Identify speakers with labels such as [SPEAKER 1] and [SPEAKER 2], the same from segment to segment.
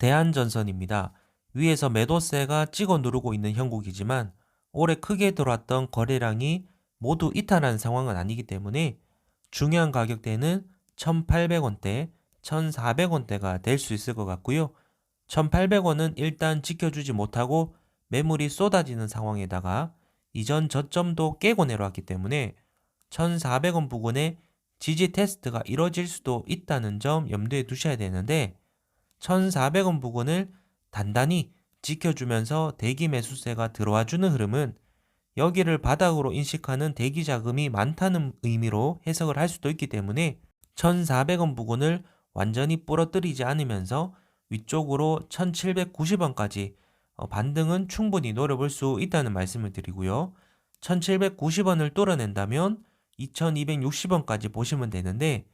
[SPEAKER 1] 대한전선입니다. 위에서 매도세가 찍어 누르고 있는 형국이지만 올해 크게 들어왔던 거래량이 모두 이탈한 상황은 아니기 때문에 중요한 가격대는 1,800원대, 1,400원대가 될 수 있을 것 같고요. 1,800원은 일단 지켜주지 못하고 매물이 쏟아지는 상황에다가 이전 저점도 깨고 내려왔기 때문에 1,400원 부근에 지지 테스트가 이뤄질 수도 있다는 점 염두에 두셔야 되는데 1,400원 부근을 단단히 지켜주면서 대기 매수세가 들어와주는 흐름은 여기를 바닥으로 인식하는 대기 자금이 많다는 의미로 해석을 할 수도 있기 때문에 1,400원 부근을 완전히 부러뜨리지 않으면서 위쪽으로 1,790원까지 어, 반등은 충분히 노려볼 수 있다는 말씀을 드리고요. 1,790원을 뚫어낸다면 2,260원까지 보시면 되는데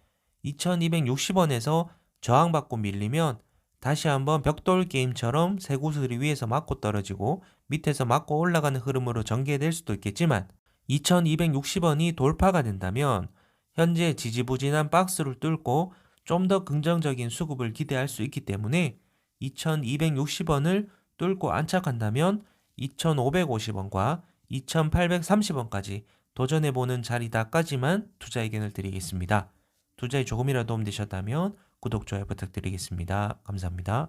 [SPEAKER 1] 2,260원에서 저항받고 밀리면 다시 한번 벽돌 게임처럼 쇠구슬이 위에서 맞고 떨어지고 밑에서 맞고 올라가는 흐름으로 전개될 수도 있겠지만 2260원이 돌파가 된다면 현재 지지부진한 박스를 뚫고 좀 더 긍정적인 수급을 기대할 수 있기 때문에 2260원을 뚫고 안착한다면 2550원과 2830원까지 도전해보는 자리다까지만 투자 의견을 드리겠습니다. 투자에 조금이라도 도움 되셨다면 구독, 좋아요 부탁드리겠습니다. 감사합니다.